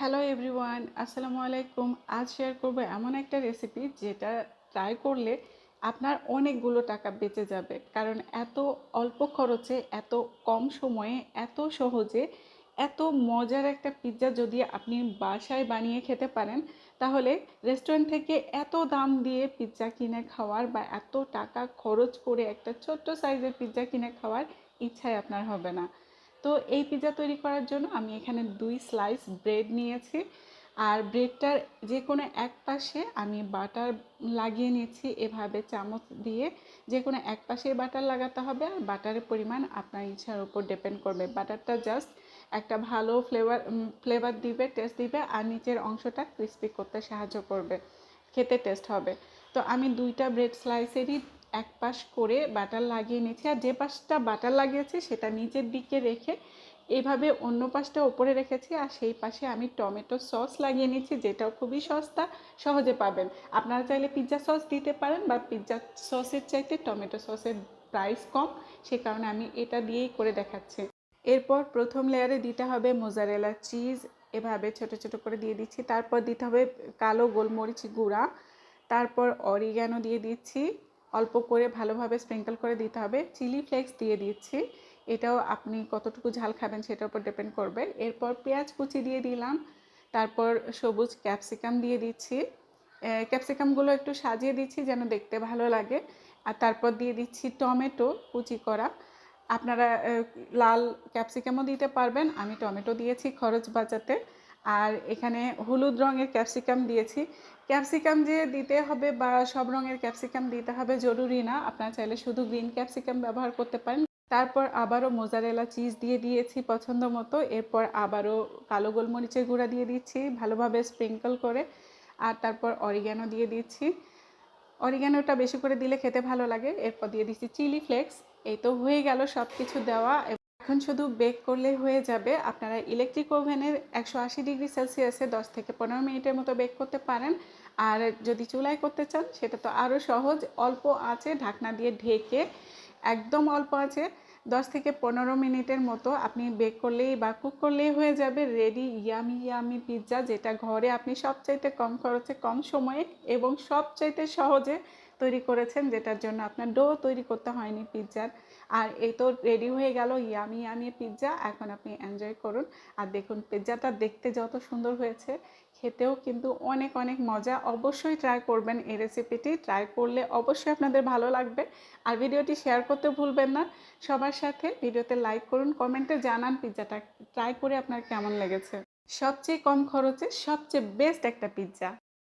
Hello everyone আসসালামু আলাইকুম আজ শেয়ার করব এমন একটা রেসিপি যেটা ট্রাই করলে আপনার অনেকগুলো টাকা বেঁচে যাবে। কারণ এত অল্প খরচে, এত কম সময়ে, এত সহজে, এত মজার একটা পিৎজা যদি আপনি বাসায় বানিয়ে খেতে পারেন, তাহলে রেস্টুরেন্ট থেকে এত দাম দিয়ে পিৎজা কিনে খাওয়ার বা এত টাকা খরচ করে একটা ছোট্ট সাইজের পিৎজা কিনে খাওয়ার ইচ্ছাই আপনার হবে না। তো এই পিৎজা তৈরি করার জন্য আমি এখানে দুই স্লাইস ব্রেড নিয়েছি। আর ব্রেডটার যে কোনো এক পাশে আমি বাটার লাগিয়ে নিয়েছি এভাবে চামচ দিয়ে। যে কোনো এক পাশে বাটার লাগাতে হবে আর বাটারের পরিমাণ আপনার ইচ্ছার উপর ডিপেন্ড করবে। বাটারটা জাস্ট একটা ভালো ফ্লেভার ফ্লেভার দিবে টেস্ট দিবে আর নিচের অংশটা ক্রিস্পি করতে সাহায্য করবে। খেতে টেস্ট হবে। তো আমি দুইটা ব্রেড স্লাইসেরই এক পাশ করে বাটার লাগিয়ে নিয়েছি আর যে পাশটা বাটার লাগিয়েছি সেটা নিচের দিকে রেখে এভাবে অন্য পাশটা ওপরে রেখেছি আর সেই পাশে আমি টমেটো সস লাগিয়ে নিচ্ছি যেটাও খুবই সস্তা, সহজে পাবেন। আপনারা চাইলে পিৎজা সস দিতে পারেন বা পিৎজা সসের চাইতে টমেটো সসের প্রাইস কম, সে কারণে আমি এটা দিয়েই করে দেখাচ্ছি। এরপর প্রথম লেয়ারে দিতে হবে মোজারেলা চিজ এভাবে ছোট ছোট করে দিয়ে দিচ্ছি। তারপর দিতে হবে কালো গোলমরিচ গুঁড়া। তারপর অরিগ্যানো দিয়ে দিচ্ছি। অল্প করে ভালোভাবে স্প্রিঙ্কল করে দিতে হবে। চিলি ফ্লেক্স দিয়ে দিচ্ছি। এটাও আপনি কতটুকু ঝাল খাবেন সেটার উপর ডিপেন্ড করবে। এরপর পেঁয়াজ কুচি দিয়ে দিলাম। তারপর সবুজ ক্যাপসিকাম দিয়ে দিচ্ছি। ক্যাপসিকামগুলো একটু সাজিয়ে দিচ্ছি যেন দেখতে ভালো লাগে। আর তারপর দিয়ে দিচ্ছি টমেটো কুচি করা। আপনারা লাল ক্যাপসিকামও দিতে পারবেন। আমি টমেটো দিয়েছি খরচ বাঁচাতে। আর এখানে হলুদ রঙের ক্যাপসিকাম দিয়েছি। ক্যাপসিকাম যে দিতে হবে বা সব রঙের ক্যাপসিকাম দিতে হবে জরুরি না। আপনারা চাইলে শুধু গ্রিন ক্যাপসিকাম ব্যবহার করতে পারেন। তারপর আবারও মোজারেলা চিজ দিয়ে দিয়েছি পছন্দ মতো। এরপর আবারও কালো গোলমরিচের গুঁড়া দিয়ে দিচ্ছি ভালোভাবে স্প্রিঙ্কল করে। আর তারপর অরিগ্যানো দিয়ে দিচ্ছি। অরিগ্যানোটা বেশি করে দিলে খেতে ভালো লাগে। এরপর দিয়ে দিচ্ছি চিলি ফ্লেক্স। এই তো হয়ে গেল সব কিছু দেওয়া। এখন শুধু বেক করলে হয়ে যাবে। আপনারা ইলেকট্রিক ওভেনের একশো আশি ডিগ্রি সেলসিয়াসে দশ থেকে পনেরো মিনিটের মতো বেক করতে পারেন। আর যদি চুলায় করতে চান, সেটা তো আরও সহজ। অল্প আছে ঢাকনা দিয়ে ঢেকে একদম অল্প আছে দশ থেকে পনেরো মিনিটের মতো আপনি বেক করলেই বা কুক করলেই হয়ে যাবে। রেডি, ইয়ামি ইয়ামি পিৎজা, যেটা ঘরে আপনি সবচাইতে কম খরচে, কম সময়ে এবং সবচাইতে সহজে তৈরি করেছেন, যেটার জন্য আপনার ডো তৈরি করতে হয়নি পিৎজার আর এই তো রেডি হয়ে গেল ইয়ামি ইয়ামি পিৎজা এখন আপনি এনজয় করুন। আর দেখুন পিৎজাটা দেখতে যত সুন্দর হয়েছে, খেতেও কিন্তু অনেক অনেক মজা। অবশ্যই ট্রাই করবেন এই রেসিপিটি ট্রাই করলে অবশ্যই আপনাদের ভালো লাগবে। আর ভিডিওটি শেয়ার করতে ভুলবেন না। সবার সাথে ভিডিওতে লাইক করুন কমেন্টে জানান পিৎজাটা ট্রাই করে আপনার কেমন লেগেছে। সবচেয়ে কম খরচে সবচেয়ে বেস্ট একটা পিৎজা